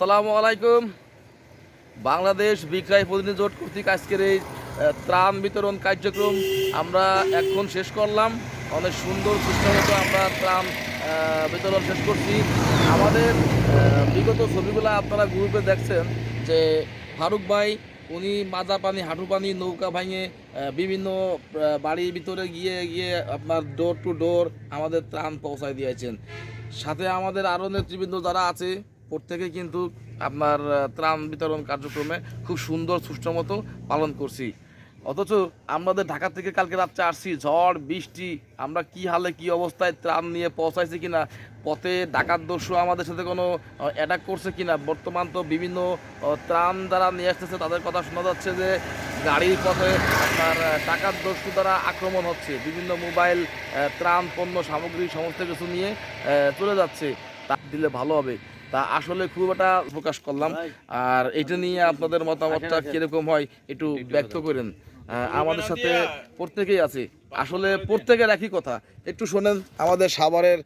আসসালামু আলাইকুম। বাংলাদেশ বিক্রয় প্রতিনিধি জোট কর্তৃক আজকের এই ত্রাণ বিতরণ কার্যক্রম আমরা এখন শেষ করলাম। অনেক সুন্দর সুস্থমতো আমরা ত্রাণ বিতরণ শেষ করছি। আমাদের বিগত ছবিগুলো আপনারা গ্রুপে দেখছেন যে ফারুক ভাই, উনি মাজা পানি, হাঁটু পানি, নৌকা ভাঙে বিভিন্ন বাড়ির ভিতরে গিয়ে গিয়ে আপনার ডোর টু ডোর আমাদের ত্রাণ পৌঁছায় দিয়েছেন। সাথে আমাদের আরও নেতৃবৃন্দ যারা আছে প্রত্যেকে কিন্তু আপনার ত্রাণ বিতরণ কার্যক্রমে খুব সুন্দর, সুষ্ঠু মতো পালন করছি। অথচ আমাদের ঢাকা থেকে কালকে রাত্রে আসছি, ঝড়, বৃষ্টি, আমরা কি হালে কি অবস্থায় ত্রাণ নিয়ে পৌঁছাইছি কিনা, পথে ডাকাত দস্যু আমাদের সাথে কোনো অ্যাটাক করছে কিনা, বর্তমান তো বিভিন্ন ত্রাণ যারা নিয়ে আসতেছে, তাদের কথা শোনা যাচ্ছে যে গাড়ির পথে আপনার ডাকাত দস্যু দ্বারা আক্রমণ হচ্ছে, বিভিন্ন মোবাইল ত্রাণ পণ্য সামগ্রী সমস্ত কিছু নিয়ে চলে যাচ্ছে। তা দিলে ভালো হবে। তা আসলে খুব একটা প্রকাশ করলাম। আর এটা নিয়ে আপনাদের মতামতটা কীরকম হয় একটু ব্যক্ত করেন। আহ, আমাদের সাথে প্রত্যেকেই আছে। আসলে প্রত্যেকের একই কথা। একটু শোনেন আমাদের সাভারের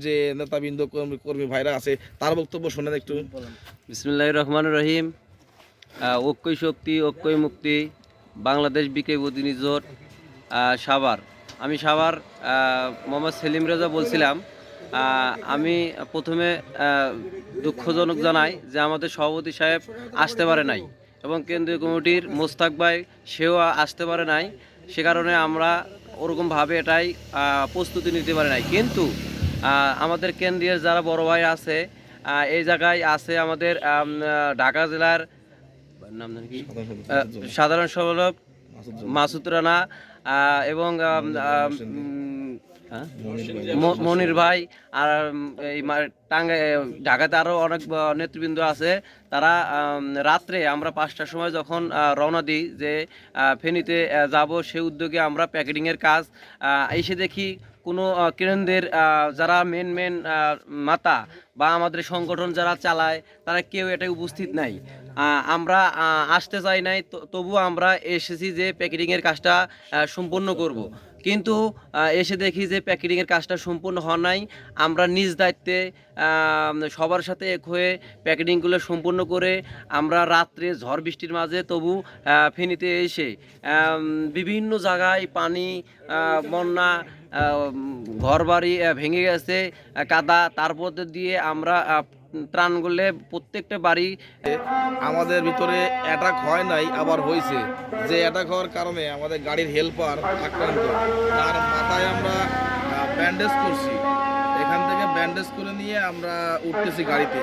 যে নেতাবৃন্দ কর্মী কর্মী ভাইরা আছে তার বক্তব্য শোনেন একটু। বিসমুল্লাহ রহমান রহিম। আহ, ঐক্যই শক্তি ঐক্যই মুক্তি বাংলাদেশ বিকে প্রতিনিধি জোট আহ, সাভার। আমি সাভার আহ, মোহাম্মদ সেলিম রেজা বলছিলাম। আমি প্রথমে দুঃখজনক জানাই যে আমাদের সভাপতি সাহেব আসতে পারে নাই এবং কেন্দ্রীয় কমিটির মোস্তাক ভাই সেও আসতে পারে নাই। সে কারণে আমরা ওরকমভাবে এটাই প্রস্তুতি নিতে পারি নাই। কিন্তু আমাদের কেন্দ্রীয় যারা বড় ভাই আছে এই জায়গায় আছে আমাদের ঢাকা জেলার নাম কি? সাধারণ সম্পাদক মাসুদ রানা এবং মনির ভাই আর এই টাঙ্গাই ঢাকাতে আরও অনেক নেতৃবৃন্দ আছে তারা রাত্রে আমরা পাঁচটার সময় যখন রওনা দিই যে ফেনীতে যাব, সে উদ্যোগে আমরা প্যাকেটিংয়ের কাজ এসে দেখি কোনো কেন্দ্রের যারা মেন মেন মাতা বা আমাদের সংগঠন যারা চালায়, তারা কেউ এটাই উপস্থিত নাই আমরা আসতে চাই নাই, তো- তবুও আমরা এসেছি যে প্যাকেটিংয়ের কাজটা সম্পূর্ণ করব। কিন্তু এসে দেখি যে প্যাকেটিংয়ের কাজটা সম্পূর্ণ হওয়া নাই। আমরা নিজ দায়িত্বে সবার সাথে এক হয়ে প্যাকেটিংগুলো সম্পূর্ণ করে আমরা রাত্রে ঝড় বৃষ্টির মাঝে তবু ফেনীতে এসে বিভিন্ন জায়গায় পানি বন্যা ঘর বাড়ি ভেঙে গেছে কাদা, তার মধ্যে দিয়ে আমরা ত্রাণ করলে প্রত্যেকটা বাড়ি, আমাদের ভিতরে অ্যাটাক হয় নাই, আবার হয়েছে। যে অ্যাটাক হওয়ার কারণে আমাদের গাড়ির হেল্পার আক্রান্ত। তার মাথায় আমরা ব্যান্ডেজ করছি। এখান থেকে ব্যান্ডেজ করে নিয়ে আমরা উঠতেছি গাড়িতে।